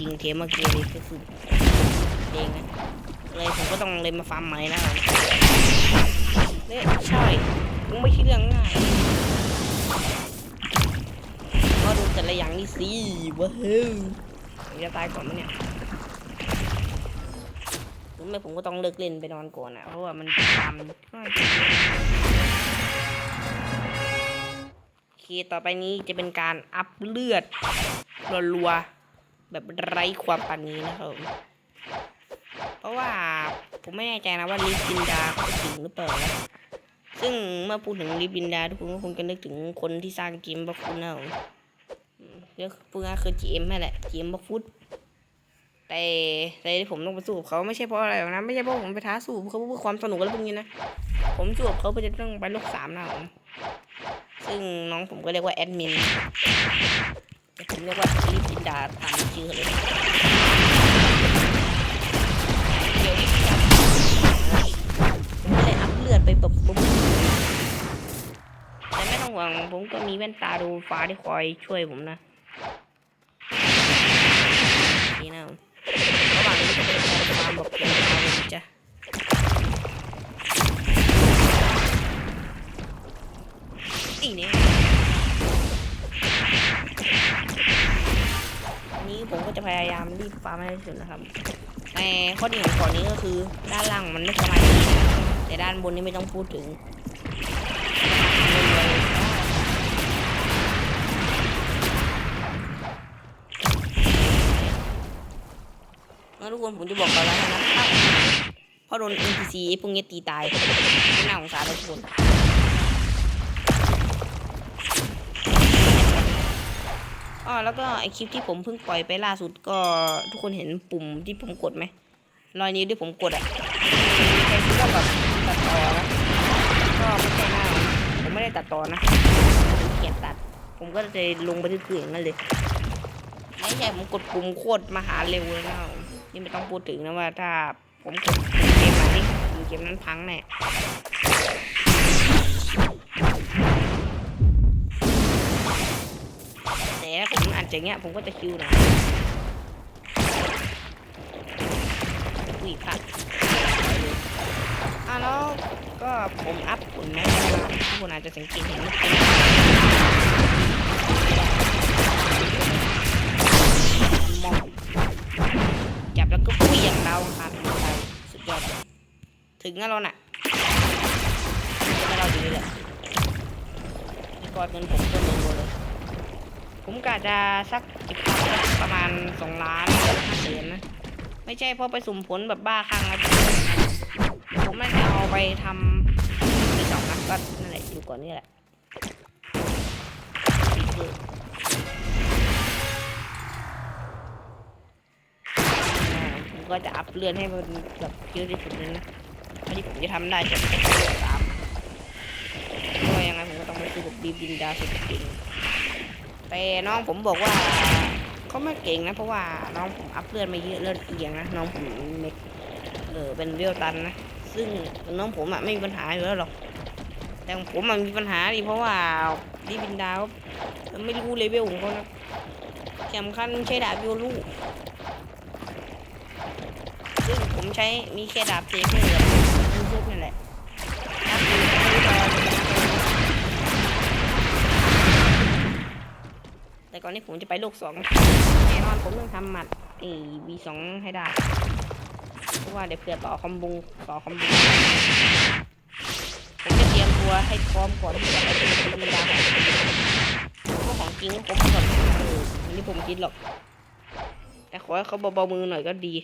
ริงเทมเมื่อกี้นี่ก็คือเองนะเลยผมก็ต้องเลยมาฟาร์มใหม่นะเนี่ยใช่คงไม่ใช่เรื่องง่ายก็ดูแต่ละอย่างนี่สิว้าวจะตายก่อนมั้ยเนี่ยหรือไม่ผมก็ต้องเลิกเล่นไปนอนก่อนอะ เพราะว่ามันฟาร์มโอเค ต่อไปนี้จะเป็นการอัพเลือดรัวๆ แบบไร้ความปานนี้นะครับ เพราะว่าผมไม่แน่ใจนะว่าลิฟินดาเขาถึงหรือเปล่านะซึ่งเมื่อพูดถึงลิฟินดาทุกคนก็คงจะนึกถึงคนที่สร้างเกมบัฟฟุตนะผมอืมก็พูดง่ายคือ GM นั่นแหละ GM บัฟฟุตแต่แต่ที่ผมต้องไปสู้กับเขาไม่ใช่เพราะอะไรหรอกนะไม่ใช่เพราะผมไปท้าสู้เขาเพื่อความสนุกอะไรพวกนี้นะผมสู้กับเขาเพื่อจะต้องไปโลกสามนะผมซึ่งน้องผมก็เรียกว่าแอดมิน แต่ผมเรียกว่าลิฟินดาตามชื่อเลยเดี๋ยวนี้ผมก็เลยอัพเลือดไปแบบปุ๊บแต่ไม่ต้องห่วงผมก็มีแว่นตาดูฟ้าที่คอยช่วยผมนะนี่นะระหว่างนี้ก็เป็นการฟาร์มแบบยาวๆเลยจ้ะอีนี่ นี้ผมก็จะพยายามรีบฟาร์มให้สุดนะครับแต่ข้อดีของเก่อนี้ก็คือ ด้านล่างมันไม่สมาธิแต่ด้านบนนี่ไม่ต้องพูดถึงทุกคนผมจะบอกก่อนแล้วนะถ้าเพราะโดน NPC พวกนี้ตีตายไม่น่าสงสารทุกคน อ๋อแล้วก็ไอคลิปที่ผมเพิ่งปล่อยไปล่าสุดก็ทุกคนเห็นปุ่มที่ผมกดไหมรอยนิ้วที่ผมกดอะมีใครคิดว่าแบบตัดต่อนะก็ไม่ใช่หน้าผมไม่ได้ตัดต่อนะผมเขียนตัด ผมก็จะลงไปที่คืออย่างนั้นเลยไม่ใช่ผมกดปุ่มโคตรมหาเร็วเลยนะนี่ไม่ต้องพูดถึงนะว่าถ้าผมกดเกมไหนเกมนั้นพังแน่ อัดอย่างเงี้ยผมก็จะคิวหนะอุ้ยพลาดอะแล้วก็ผมอัพผลนะทุกคนอาจจะสังเกตเห็นมองจับแล้วก็ปุ้ยอย่างเราค่ะสุดยอดถึงแล้วน่ะแล้เราดีเลยกอดเงินผมตัวหนึ่งหมดเลย ผมกะจะสักเก็บตังค์สักประมาณสองล้านห้าแสนนะไม่ใช่เพราะไปสุ่มผลแบบบ้าคลั่งแล้วผมไม่ได้เอาไปทำที่สองนะก็นั่นแหละอยู่ก่อนนี่แหละผมก็จะอัพเลื่อนให้มันแบบเยอะที่สุดเลยนะอันนี้ผมจะทำได้จะเป็นเรื่องสามเพราะว่ายังไงผมก็ต้องไปซื้อกับบีบินดาสุดจริง แต่น้องผมบอกว่าเขาไม่เก่งนะ เพราะว่าน้องผมอัพเลือดมาเยอะเลือดเอียงนะน้องผมเม็กเออเป็นเรียวตันนะซึ่งน้องผมอะไม่มีปัญหาอยู่แล้วหรอกแต่ผมมันมีปัญหาดิเพราะว่าดีบินดาวไม่รู้เลเวลของเขานะสำคัญใช้ดาบโยลูซึ่งผมใช้มีแค่ดาบเซเฟอ ก่อนที่ผมจะไปโลกสองแน่นอนผมต้องทำหมัดเอวีสองให้ได้ เพราะว่าเดี๋ยวเผื่อต่อคอมบูต่อคอมบูผมจะเตรียมตัวให้พร้อมก่อนที่จะไปเป็นธรรมดาเพราะของจริงผมก่อนเอออันนี้ผมคิดหรอก แต่ขอให้เขาเบาๆมือหน่อยก็ดี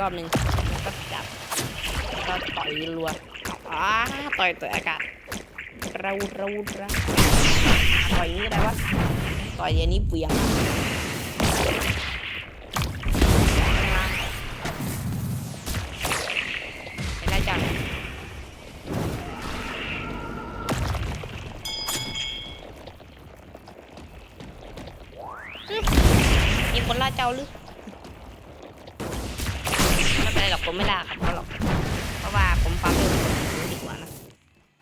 รอบหนึ่งแล้วก็จับก็ต่อยรัวอ้าต่อยต่อยอากาศเราเราเราต่อยนี้ได้วะต่อยอย่างนี้เปลี่ยงไปได้จังมีคนล่าเจ้าหรือ ไม่เป็นไรหรอก ผมไม่ล่าครับเขาหรอก เพราะว่าผมฟาร์มเร็วกว่าผมดีกว่านะ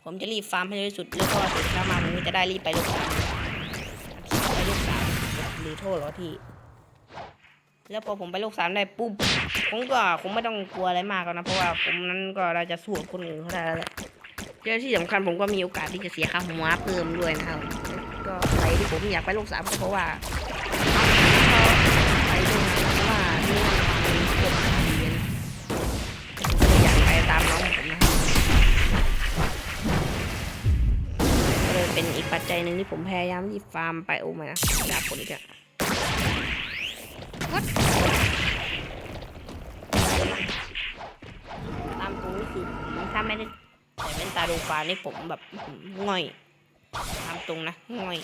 ผมจะรีบฟาร์มให้เร็วที่สุดแล้วก็ถ้ามาผมจะได้รีบไปลูกสามไปลูกสามหรือโทษหรอที่ แล้วพอผมไปลูกสามได้ปุ๊บ ผมก็คงไม่ต้องกลัวอะไรมากแล้วนะ เพราะว่าผมนั้นก็เราจะสู้กับคนอื่นเขาได้แล้วแหละเจ้าที่สำคัญผมก็มีโอกาสที่จะเสียค่าหัวเพิ่มด้วยนะครับ ก็อะไรที่ผมอยากไปลูกสามก็เพราะว่า หนึ่งที่ผมพยายามที่ฟาร์มไปโอ้มานะดาบผลอีกอะวัดตามตรงนี้คือผมถ้าไม่ได้ใส่แว่นตาดูฟ้านี่ผมแบบอื้อหือง่อยตามตรงนะง่อย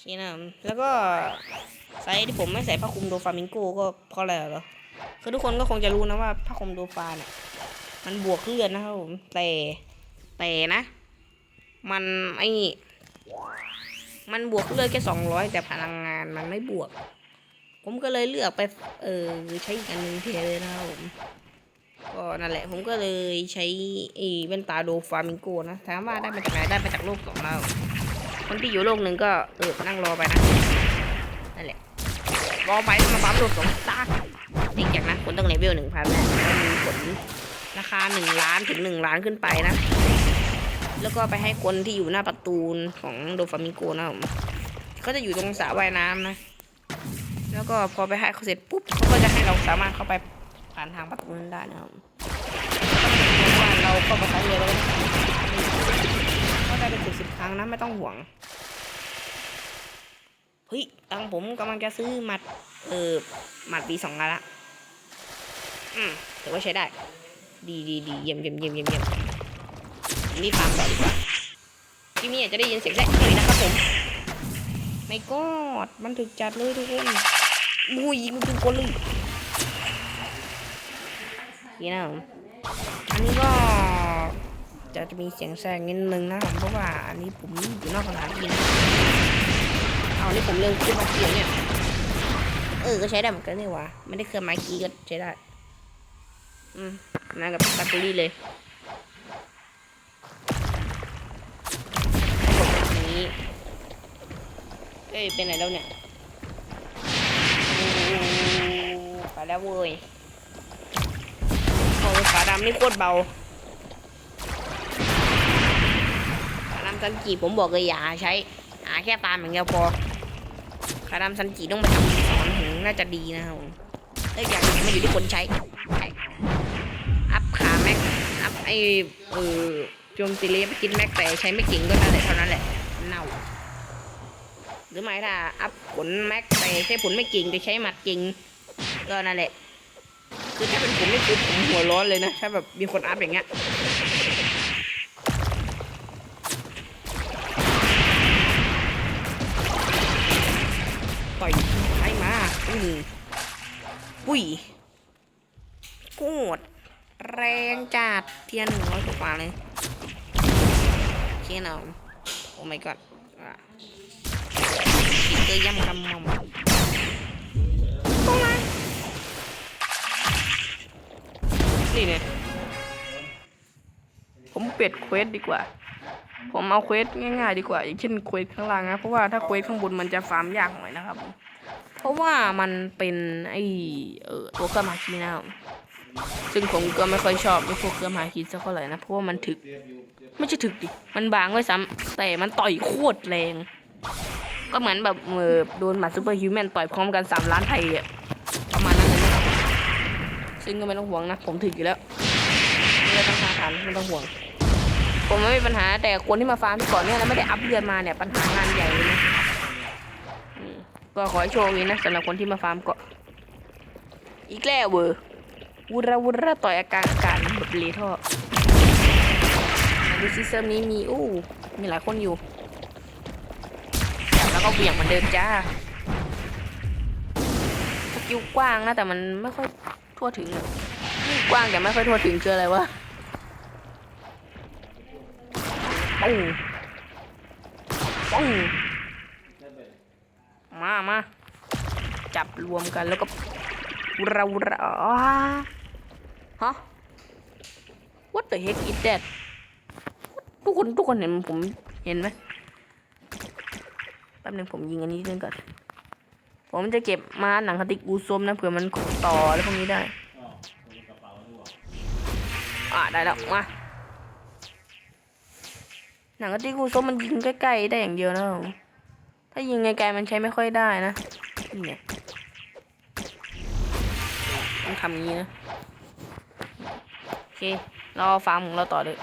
ชี้นะแล้วก็ไซส์ที่ผมไม่ใส่ผ้าคลุมโดฟามิงโกก็เพราะอะไรเหรอคือทุกคนก็คงจะรู้นะว่าผ้าคลุมโดฟาเนี่ย มันบวกเลือดนะครับผม แต่แต่นะ มันไอ้นี่มันบวกเลือดแค่สองร้อยแต่พลังงานมันไม่บวก ผมก็เลยเลือกไป เออใช้อีกอันหนึ่งเทเลยนะครับผมก็นั่นแหละผมก็เลยใช้ไอ้แว่นตาโดฟามิงโกนะถามว่าได้มาจากไหนได้มาจากโลกสองเราคนที่อยู่โลกหนึ่งก็เออนั่งรอไปนะนั่นแหละรอไปมาปั๊มโลกสองตาจริงจากนั้นคุณต้องเลเวลหนึ่งพันแหละมีผล ราคาหนึ่งล้านถึงหนึ่งล้านขึ้นไปนะ แล้วก็ไปให้คนที่อยู่หน้าประตูของโดฟามิโกนะผมเขาจะอยู่ตรงสระว่ายน้ำนะ แล้วก็พอไปให้เขาเสร็จปุ๊บเขาก็จะให้เราสามารถเข้าไปผ่านทางประตูนั้นได้นะครับเราะว่าเราเข้าไปครั้เดียวเราก็ได้เป็นสิบสิบครั้งนะไม่ต้องห่วงเฮ้ยตังผมกำลังจะซื้อหมัด เออหมัดปีสองล้านละอืมถือว่าใช้ได้ ดีดีดีเยี่ยมเยี่ยมเยี่ยมเยี่ยมเยี่ยมนี่ฟาร์มต่อดีกว่าที่นี่อาจจะได้ยินเสียงแทรกหน่อยนะครับผมไม่กอดมันถึกจัดเลยทุกคนบุยยิงทุกคนเลยนี่นะผมอันนี้ก็จะจะมีเสียงแทรกนิดนึงนะครับเพราะว่าอันนี้ผมอยู่นอกสถานที่นะเอานี่ผมเริ่มขึ้นมาเขียนเนี่ยเออก็ใช้ได้เหมือนกันนี่หวะไม่ได้เครื่องไม้คีย์ก็ใช้ได้ อืม นั่นกับแตเตอรี่เลยแบบนี้เอ้ยเป็นไหนแล้วเนี่ยโอ้ไปแล้วเว้ยโอ้ฝาดำนี่โคตรเบาฝาดำซันจีผมบอกเลยอย่าใช้ หาแค่ตามอย่างเดียวพอคาดำซันจิต้องไปทำสอนถึงน่าจะดีนะครับเอ้ยอย่างนี้มันอยู่ที่คนใช้ใช่ ไอเออโจมตีเลียไปกินแม็กแต่ใช้ไม่เก่งก็นั่นแหละเท่านั้นแหละเน่าหรือไม่ถ้าอัพผลแม็กแต่ใช้ผลไม่เก่งแต่ใช้หมัดเก่งก็นั่นแหละคือถ้าเป็นผมนี่คือผมหัวร้อนเลยนะถ้าแบบมีคนอัพอย่างเงี้ยปล่อยไล่มาอือปุ้ยโคตร แรงจัดเทียนหนึ่งร้อยกว่าเลยเทียนเอาโอ้ my god อะอีกยยำกำมอมตรงไหนนี่เนี่ยผมเปลี่ยนเควสดีกว่า ผมเอาเควสง่ายๆดีกว่า อย่างเช่นเควสข้างล่างนะ เพราะว่าถ้าเควสข้างบนมันจะฟาร์มยากหน่อยนะครับ เพราะว่ามันเป็นไอเออตัวเครื่องมายคียนะครับ ซึ่งผมก็ไม่ค่อยชอบไอพวกเครื่องหาคีย์สักเท่าไหร่นะเพราะว่ามันถึก ไม่ใช่ถึกดิ มันบางไว้ซ้ำแต่มันต่อยโคตรแรง ก็เหมือนแบบเออโดนหมัดซูเปอร์ฮิวแมนต่อยพร้อมกันสามล้านไทยอะประมาณนั้นเลยนะครับซึ่งก็ไม่ต้องห่วงนะ ผมถึกอยู่แล้วไม่ต้องหาฐานไม่ต้องห่วง ผมไม่มีปัญหาแต่คนที่มาฟาร์มที่ก่อนเนี่ยแล้วไม่ได้อัพเลือดมาเนี่ยปัญหางานใหญ่เลยนะก็ขอให้โชคดีนะสำหรับคนที่มาฟาร์มเกาะอีกแล้วเวอร์ วุระวุระต่อยอาการการแบบเลท่อดูซิเซิร์ฟนี้มีอู้มีหลายคนอยู่ แล้วก็เหวี่ยงเหมือนเดิมจ้าสกิลกว้างนะแต่มันไม่ค่อยทั่วถึงอะกว้างแต่ไม่ค่อยทั่วถึงคืออะไรวะปุ้งปุ้งมามาจับรวมกันแล้วก็เราเรา ฮะ What the heck is that ทุกคนทุกคนเห็นผมเห็นไหมแป๊บนึงผมยิงอันนี้นึงก่อน ผมจะเก็บมาหนังคติกูซมนะเผื่อมันต่อแล้วพวกนี้ได้อ่าได้แล้วมาหนังกระติกูซมมันยิงใกล้ๆได้อย่างเดียวนะผมถ้ายิงไกลๆมันใช้ไม่ค่อยได้นะนี่ไงต้องทำงี้นะ เค เราฟาร์มของเราต่อเลย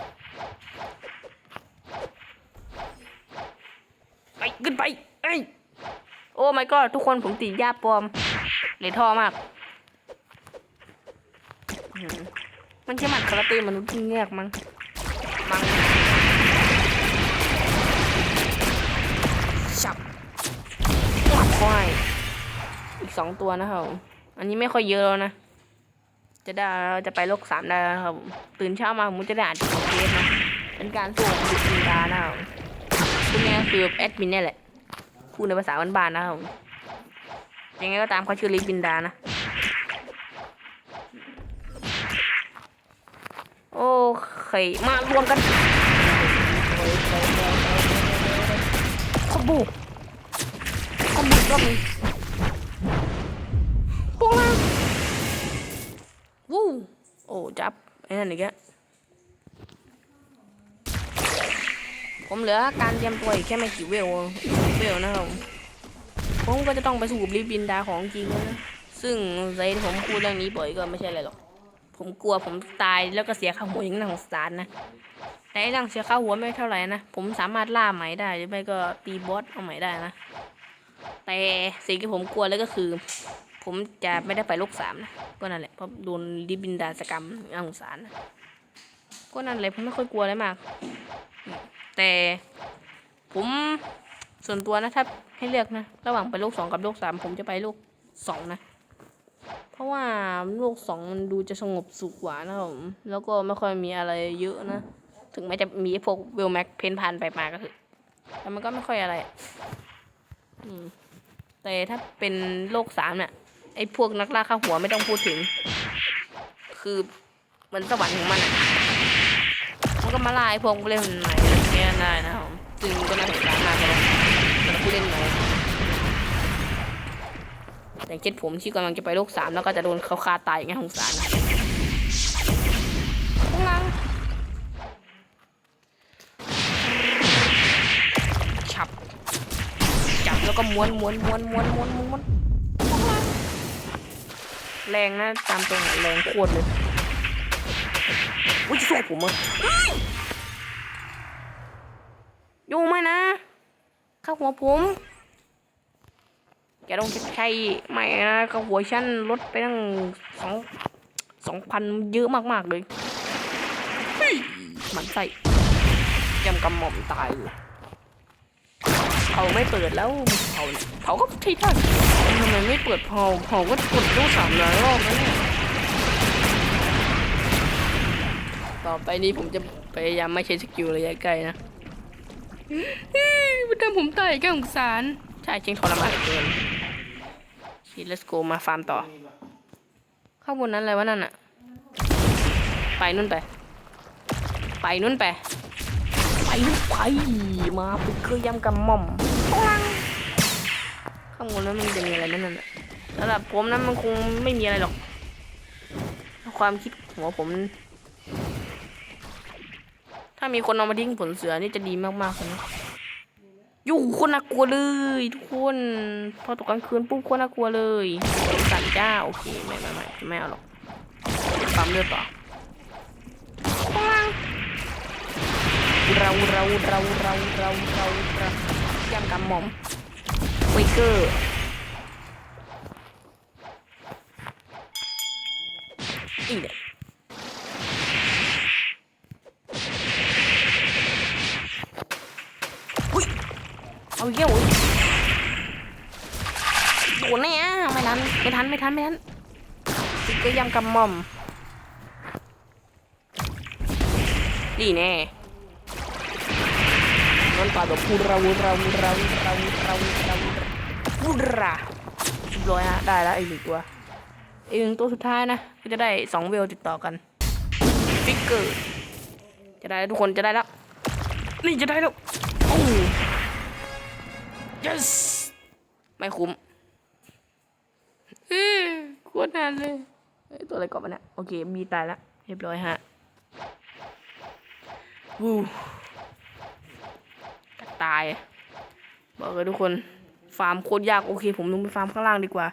ไปขึ้นไปเอ้ยโอ้ my god ทุกคนผมติดยาปลอมเลยท่อมาก มันใช่หมัดคาราเต้มนุษย์ที่แยกมั้งมั้งฉับควายอีกสองตัวนะครับอันนี้ไม่ค่อยเยอะแล้วนะ จะได้จะไปโลกสามได้แล้วครับ ตื่นเช้ามาผมจะได้อ่านเทสนะ เป็นการสู้กับดิจิตานะครับคุณแม่คือแอดมินเนี่ยแหละ พูดในภาษาบ้านๆนะครับยังไงก็ตามเขาชื่อลิบินดานะ โอเค มารวมกันคอมโบคบรอบนี้ โอ้จับไอ้นั่นอีกแล้วผมเหลือการเตรียมตัวอีกแค่ไม่กี่เวลเวลนะครับผมก็จะต้องไปสู่ลิบินดาของจริงแล้วนะซึ่งใจที่ผมพูดเรื่องนี้บ่อยก็ไม่ใช่อะไรหรอก ผมกลัวผมตายแล้วก็เสียค่าหัวอย่างน่าสงสารนะแต่ไอ้เรื่องเสียค่าหัวไม่เท่าไหร่นะ ผมสามารถล่าใหม่ได้หรือไม่ก็ตีบอสเอาใหม่ได้นะ แต่สิ่งที่ผมกลัวเลยก็คือ ผมจะไม่ได้ไปโลกสามนะ ก็นั่นแหละ เพราะโดนดิบินดาสกรรมน่าสงสารนะก็นั่นแหละผมไม่ค่อยกลัวอะไรมาก แต่ผมส่วนตัวนะถ้าให้เลือกนะ ระหว่างไปโลกสองกับโลกสามผมจะไปโลกสองนะ เพราะว่าโลกสองมันดูจะสงบสุขกว่านะผมแล้วก็ไม่ค่อยมีอะไรเยอะนะ ถึงแม้จะมีพวกเวลแม็กเพนพันไปมาก็คือแต่มันก็ไม่ค่อยอะไรอะอืมแต่ถ้าเป็นโลกสามเนี่ย ไอ้พวกนักล่าข้าหัวไม่ต้องพูดถึง คือเหมือนสวรรค์ของมันอะมันก็มาล่าไอ้พวกผู้เล่นใหม่เนี่ได้นะครับซึ่งก็น่าสงสามากเลยนะสำหรับผู้เล่นใหม่อย่างเช่นผมที่กำลังจะไปโลกสามแล้วก็จะโดนเขาฆ่าตายอย่างเงี้ยสงสารนะข้างหลังฉับจับแล้วก็ม้วนม้วนม้วนม้วนม้วนม้วน แรงนะตามตรงอะแรงโคตรเลยอุ้ยจะสู้ผมอะอยู่ไหมนะเข้าหัวผมแกต้องใช้ไม่นะกับหัวชั้นลดไปตั้งสองสองพันเยอะมาก ๆ เลยเฮ้ยหมันใส่ยำกำหม่อมตายอยู่ เขาไม่เปิดแล้วเขาเขาก็ที่ท่านทำไมไม่เปิดเผาเผาก็กดลูกสามร้อยรอบแล้วเนี่ยต่อไปนี้ผมจะพยายามไม่ใช้สกิลระยะไกลนะมันทำผมตายแค่สงสาร ใช่จริงทรมานเกินชี let's go มาฟาร์มต่อ ข้างบนนั้นอะไรวะนั่นอะไปนู่นไป ไปนู่นไป ไปนู่นไป มาไปเคยยำกับม่อม ข้างบนนั้นมันจะมีอะไรนั่นน่ะสำหรับผมนั้นมันคงไม่มีอะไรหรอก ความคิดหัวผม ถ้ามีคนเอามาทิ้งผลเสือนี่จะดีมากๆเลยนะอยู่คนน่ากลัวเลยทุกคนพอตกกลางคืนปุ๊บคนน่ากลัวเลยสั่นจ้าโอเคไม่ไม่ไม่ไม่เอาหรอกปั๊มเลือดต่อปังเราเราเราเราเราเราเรา ยำกำหม่อมเวเกอร์อีเนี่ยอุ้ยเอาเยี่ยวอุ๊ยโดนแน่อะไม่ทันไม่ทันไม่ทันไม่ทันติดก็ยำกำมอมนี่แน่ นอนต่อแบบพูเราเราเราเราเราเราพูราเรียบร้อยฮะได้แล้วอีกหนึ่งตัวอีกหนึ่งตัวสุดท้ายนะก็จะได้สองเวลติดต่อกันฟิกเกอร์จะได้ทุกคนจะได้แล้วนี่จะได้แล้วโอ้ yes ไม่คุ้มอืมโคตรนานเลยเอ้ยตัวอะไรก่อนวะเนี่ยโอเคมีตายแล้วเรียบร้อยฮะวู้ ตาย บอกเลยทุกคน ฟาร์มโคตรยากโอเค ผมลงไปฟาร์มข้างล่างดีกว่า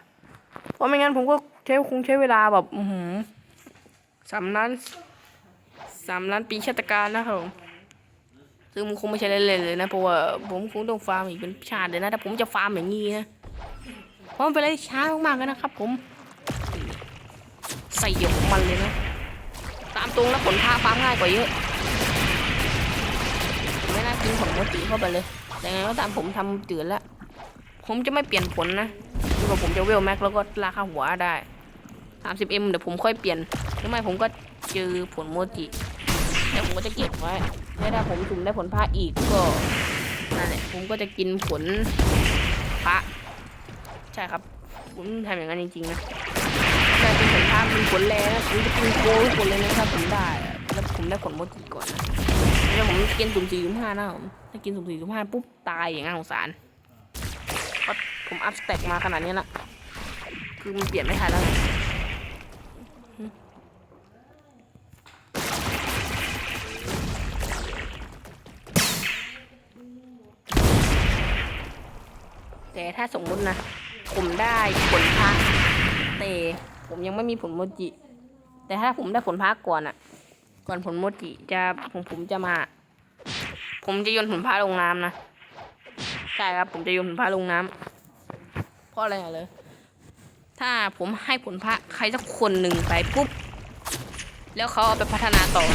เพราะไม่งั้นผมก็ใช้คงใช้เวลาแบบอือหือสามล้านสามล้านปีชาติการนะครับผมซึ่งมันคงไม่ใช่เล่นๆเลยนะเพราะว่าผมคงต้องฟาร์มอีกเป็นชาติเลยนะแต่ผมจะฟาร์มอย่างนี้นะเพราะมันเป็นอะไรช้ามากๆเลยนะครับ ผม ใส่เยอะมันเลยนะตามตรงแล้วผลพาฟาร์มง่ายกว่าเยอะ ผลโมจิเข้าไปเลย แต่ไงก็ตามผมทำเตือแล้วผมจะไม่เปลี่ยนผลนะคือว่าผมจะเวลแม็กแล้วก็ราคาหัวได้ 30M เอ็มเดี๋ยวผมค่อยเปลี่ยนหรือไม่ผมก็เจอผลโมจิแล้วผมก็จะเก็บไว้แล้วถ้าผมสุ่มได้ผลพระอีกก็นั่นแหละผมก็จะกินผลพระใช่ครับ ผมทำอย่างนั้นจริงๆนะแต่เป็นผลพระเป็นผลแรงนะผมจะกินโค้ทุกคนเลยนะถ้าผมได้แล้วผมได้ผลโมจิก่อนนะ แล้วผมกินสุ่มสี่สุ่มห้านะผมถ้ากินสุ่มสี่สุ่มห้าปุ๊บตายอย่างน่าสงสารเพราะผมอัพสเต็กมาขนาดนี้ละคือมันเปลี่ยนไม่ทันแล้วแต่ถ้าสมมุตินะ ผมได้ผลพักแต่ผมยังไม่มีผลโมจิ แต่ถ้าผมได้ผลพักก่อนอะ ก่อนผลโมจิจะผมผมจะมา ผมจะโยนผลพระลงน้ำนะใช่ครับผมจะโยนผลพระลงน้ำเพราะอะไรอะเลยถ้าผมให้ผลพระใครสักคนหนึ่งไปปุ๊บแล้วเขาเอาไปพัฒนาต่อ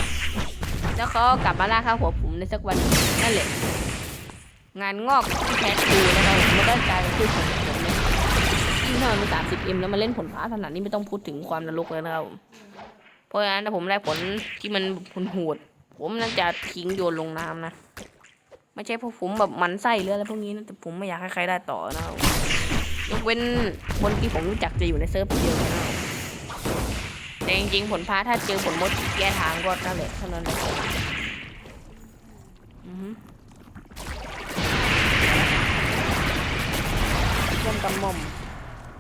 แล้วเขากลับมาล่าข้าวหัวผมในสักวันนั่นแหละงานงอกที่แท้ทรูนะครับมันก็กลายเป็นชื่อของผมเลยยิ่งถ้ามันมีสามสิบเอ็มแล้วมาเล่นผลฟ้าขนาดนี้ไม่ต้องพูดถึงความนรกเลยนะครับผม เพราะฉะนั้นถ้าผมได้ผลที่มันผลโหดผมน่าจะทิ้งโยนลงน้ำนะ ไม่ใช่เพราะผมแบบมันไส้หรืออะไรพวกนี้นะแต่ผมไม่อยากให้ใครได้ต่อนะยกเว้นคนที่ผมรู้จักจะอยู่ในเซิร์ฟเดียวกันะครับแต่จริงๆผลฟ้าถ้าเจอผลมดแก้ทางก็นั่นแหละเท่านั้นเลยอือฮึต้มกำม่อม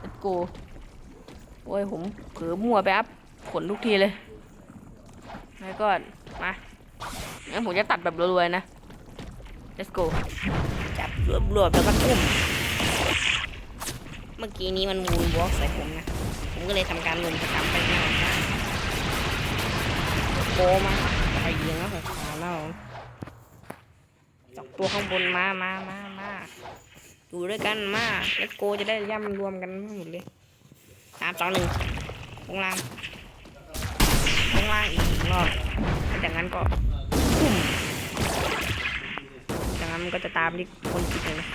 let's go โอ้ยผมเผลอมั่วไปอัพ ผลทุกทีเลยแล้วก็มางั้นผมจะตัดแบบรวยๆนะ let's go จับรวบๆแล้วก็ทุ่มเมื่อกี้นี้มันวูนบล็อกใส่ผมนะ ผมก็เลยทำการลงประจำไปหน้าโกมาไปเยียงแล้วของขาแล้วสองตัวข้างบนมามามามาอยู่ด้วยกันมาเลตโกจะได้ย่ำรวมกันหมดเลยสามสองหนึ่งลงล่าง ลงล่างอีกหนึ่งรอบจากนั้นก็พุ่มจากนั้นมันก็จะตามที่คนคิดเลยนะ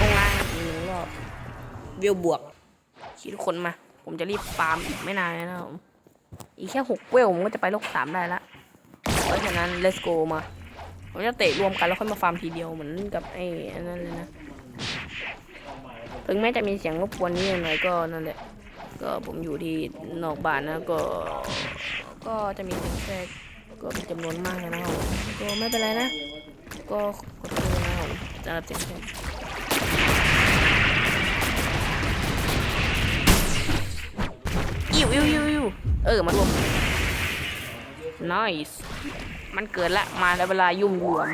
ลงล่างอีกหนึ่งรอบวิวบวกคิดทุกคนมา ผมจะรีบฟาร์มอีกไม่นานนะครับ อีกแค่หกเวลผมก็จะไปโลกสามได้ละเพราะฉะนั้น let's go มา ผมจะเตะรวมกันแล้วค่อยมาฟาร์มทีเดียวเหมือนกับไอ้นนั่นเลยนะ ถึงแม้จะมีเสียงรบกวนนิดหน่อยก็นั่นแหละ ก็ผมอยู่ที่นอกบ้านนะก็ก็จะมีเสียงแทรกก็มีจำนวนมากเลยนะครับก็ไม่เป็นไรนะ ก็ขอโทษนะครับผมสำหรับเสียงแทรกอิวอิวอิวอิวเออมารวม nice มันเกิดละมาแล้วเวลายุ่มรวม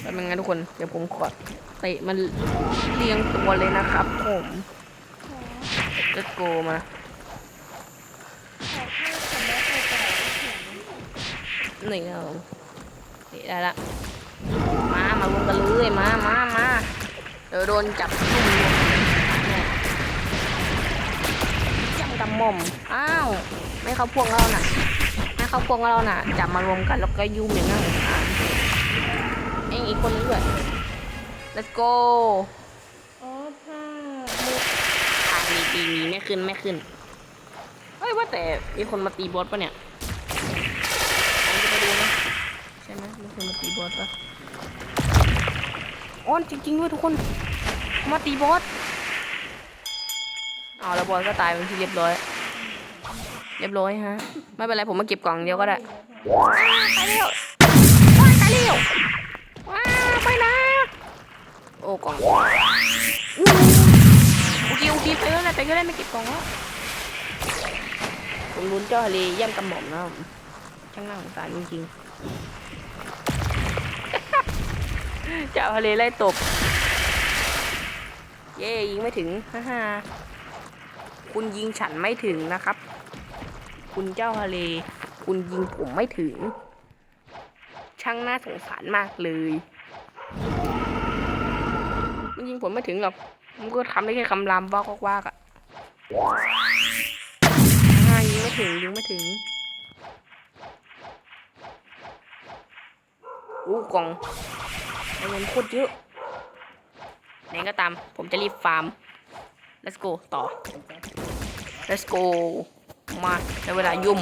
เป็นยังไงทุกคน เดี๋ยวผมขอเตะมันเรียงตัวเลยนะครับผม จะโกมาหนึ่งครับผมนี่ได้ละ มา มารวมกันเลยมา มา มา เดี๋ยวโดนจับทุ่มจังดำม่อมอ้าว ไม่เข้าพวงเราน่ะ ไม่เข้าพวงเราน่ะ จับมารวมกันแล้วก็ยุ่มอย่างนั้นอ่านเองอีกคนนึงด้วย let's go อ่านมีปีมีไม่ขึ้นไม่ขึ้นเฮ้ยว่าแต่มีคนมาตีบอสปะเนี่ยผมจะไปดูนะใช่ไหมมีคนมาตีบอสปะอ๋อจริงๆด้วยทุกคน มาตีบอสเอาแล้วบอสก็ตายเป็นที่เรียบร้อย เรียบร้อยฮะ ไม่เป็นไรผมมาเก็บกล่องเดียวก็ได้ว้าวตายแล้วว้าวตายแล้วว้าวไปนะ โอ้กล่องอู้ โอเคโอเคไปแล้วแหละไปก็ได้ไม่เก็บกล่องแล้วผมลุ้นเจ้าทะเลย่ำกระหม่อมนะช่างน่าสงสารจริงๆ เจ้าทะเลไล่ตบ เย่ยิงไม่ถึงฮ่าฮ่าคุณยิงฉันไม่ถึงนะครับ คุณเจ้าทะเล คุณยิงผมไม่ถึง ช่างน่าสงสารมากเลย มันยิงผมไม่ถึงหรอก มันก็ทำได้แค่คำรามบอกวากอะอ่ายิงไม่ถึงยิงไม่ถึงอู้กล่องเงินโคตรเยอะไหนก็ตาม ผมจะรีบฟาร์ม let's go ต่อ let's go มาได้เวลายุ่ม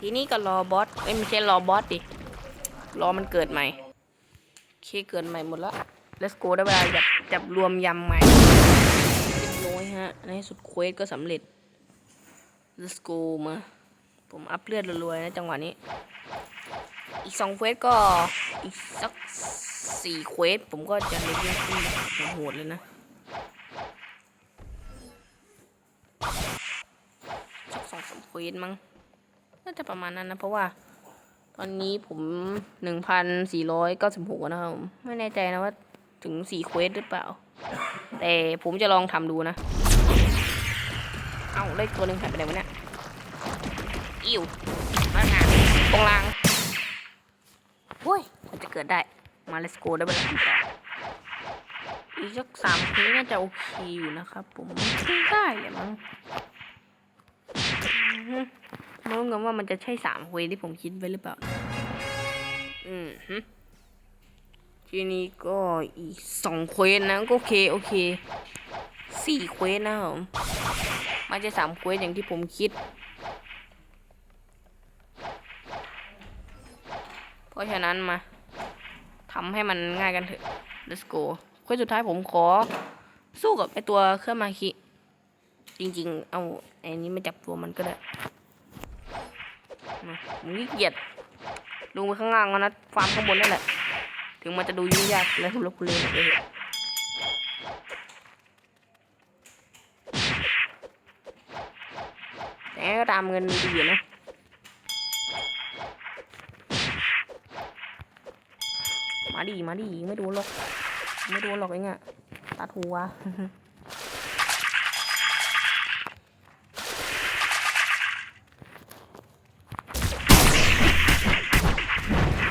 ทีนี้ก็รอบอสไม่ใช่รอบอสดิ รอมันเกิดใหม่เคเกิดใหม่หมดแล้ว let's go ได้เวลาจับจับรวมยำใหม่เรียบร้อยฮะ ในสุดเควสก็สำเร็จ let's go มา ผมอัพเลือดรัวๆนะจังหวะนี้ อีกสองเควสก็อีกสักสี่เควส ผมก็จะเลเวลขึ้นแบบโหดเลยนะสักสองสามเควสมั้งน่าจะประมาณนั้นนะเพราะว่าตอนนี้ผมหนึ่งพันสี่ร้อยเก้าสิบหกนะครับผมไม่แน่ใจนะว่า ถึงสี่เควสหรือเปล่า แต่ผมจะลองทำดูนะ เอาได้ตัวหนึ่งหายไปไหนวะเนี่ย อิ่วมางานตรงลางโอ้ยมันจะเกิดได้ มา let's go ได้เวลาทำต่ออีกสักสามเควสน่าจะโอเคอยู่นะครับผมขึ้นได้เลยมั้งอือฮึไมารู้กันว่ามันจะใช่สามเควสที่ผมคิดไว้หรือเปล่า อืม ทีนี้ก็อีกสองเควสนะก็โอเคโอเคสี่เควสนะผมม่ใช่สามเควสอย่างที่ผมคิด เพราะฉะนั้นมาทำให้มันง่ายกันเถอะ let's go เควสสุดท้ายผมขอ สู้กับไอตัวเครื่องมาคิ จริงๆ เอาไอ้นี้มาจับตัวมันก็ได้มามึงขี้เกียจลงไปข้างล่างแล้วนะฟาร์มข้างบนนั่นแหละ ถึงมันจะดูยุ่งยากและทุรพเลยเลยแต่ก็ตามเงินดีนะมาดีมาดีไม่ดนหรอก ไม่ดนหรอกไอ้เงี้ยตัดหัว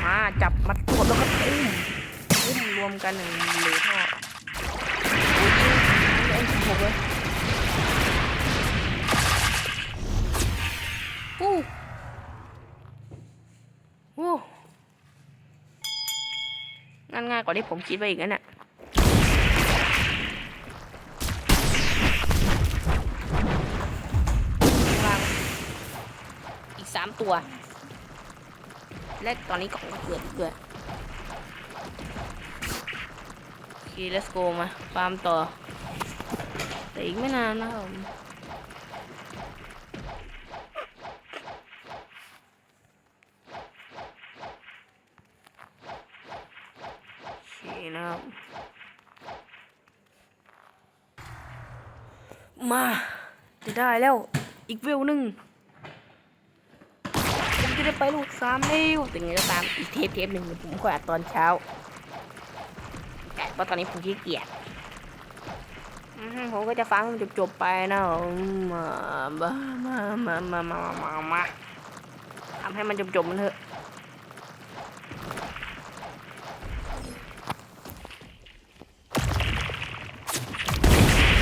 มาจับมัดกดแล้วก็อุ้มอุ้ม รวมกันหนึ่งเหลวท่อโอ้ยไอ้หกเลยอู้โอ้ง่ายง่ายกว่าที่ผมคิดไว้อีกนะเนี่ยอีกสามตัว และตอนนี้กล่องก็เกิดด้วยโอ เค let's go มาฟาร์มต่อ แต่อีกไม่นานนะครับมโอเคนะครับมา จะได้แล้ว อีกเวลหนึ่งผมจะได้ไปลูกสามเร็วแต่ไงก็ตามอีกเทปเทปหนึ่งผมก็อัดตอนเช้า เพราะตอนนี้ผมขี้เกียจผมก็จะฟังจบจบๆไปนะมามามามามามามามาทำให้มันจบๆมันเถอะ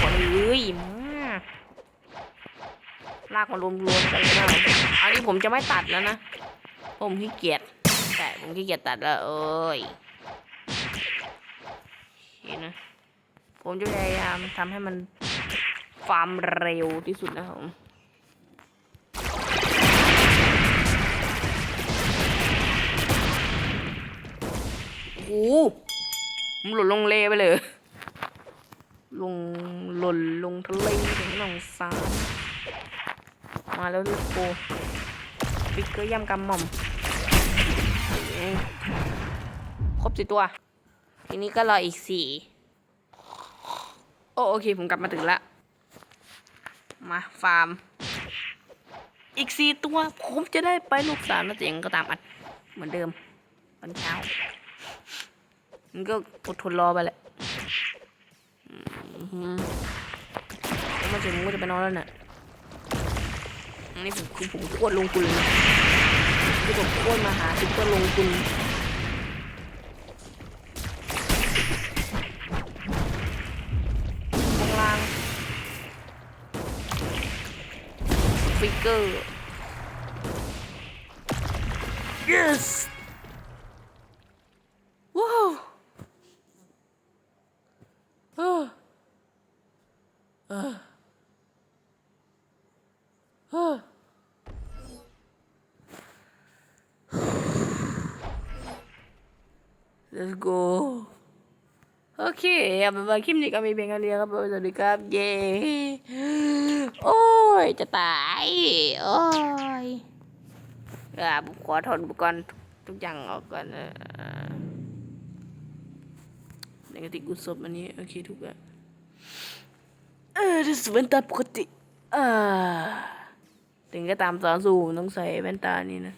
คนเลยลากมารวมๆกันเลยนะอันนี้ผมจะไม่ตัดแล้วนะ ผมขี้เกียจใช่ผมขี้เกียจตัดแล้วเอ้ย นนะ ผมจะพยายามทำให้มันฟาร์มเร็วที่สุดนะครับผมโอ้โหมันหล่นลงเลไปเลย ลงหล่นลงทะเลถึงหนองสารมาแล้วลูกโกปิกเกอร์ย่ำกำหม่อมครบสี่ตัว ทีนี้ก็รออีกสี่โอโอเค ผมกลับมาถึงละ มาฟาร์ม อีกสี่ตัว ผมจะได้ไปลูกสามแล้วแต่ยังก็ตามอัด เหมือนเดิมตอนเช้า มันก็อดทนรอไปแหละมแล้วมาถึงก็จะไปนอนแล้วเนี่ยนนี้ผมคือผมโคตรลงทุนเลยนะคือผมโคตรมาหาคือโคตรลงทุนข้างล่าง ฟิกเกอร์ yes ว้าว Oh. Uh. Oh. Let's go โอเคเอาเป็นว่าคลิปนี้ก็มีเพี ยงเท่านี้ครับผมสวัสดีครับเย้โอ้ยจะตาย โอ้ยอ่าผมขอถอดอุปกรณ์ทุกอย่างออกก่อนนะในกะติกุศลอันนี้ โอเคถูกแล้วเออที่แว่นตาปกติอ่าถึงก็ตามสอนสู่ผมต้องใส่แว่นตานี่นะ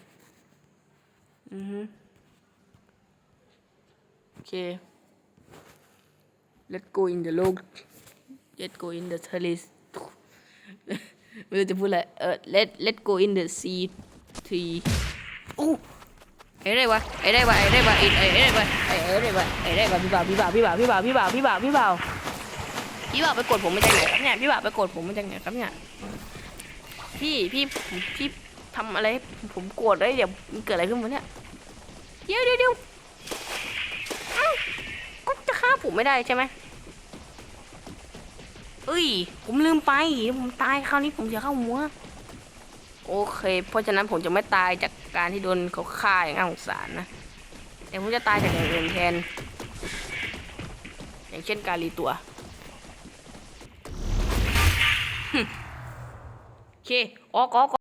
อือฮึโอเค let's go in the log let's go in the ทะเล ไม่รู้จะพูดอะไร เออ let let go in the sea tree อู้ไอ้ได้วะไอ้ได้วะไอ้ได้วะไอ้ไอ้ได้วะไอ้ไอ้ได้วะไอ้ได้วะพี่บ่าวพี่บ่าวพี่บ่าวพี่บ่าวพี่บ่าวพี่บ่าวพี่บ่าวพี่บ่าวไปกดผมมาจากไหนครับเนี่ยพี่บ่าวไปกดผมมาจากไหนครับเนี่ยพี่พี่พี่ทำอะไรให้ผมโกรธเลยเดี๋ยวมันเกิดอะไรขึ้นวะเนี่ยเดี๋ยวเดี๋ยวเดี๋ยวเอ้าก็จะฆ่าผมไม่ได้ใช่ไหม เอ้ย ผมลืมไป ผมตายคราวนี้ผมจะเข้าหัว โอเค เพราะฉะนั้นผมจะไม่ตายจากการที่โดนเขาฆ่าอย่างน่าสงสารนะ แต่ผมจะตายจากอย่างอื่นแทน อย่างเช่นการรีตัวโอเคออกออก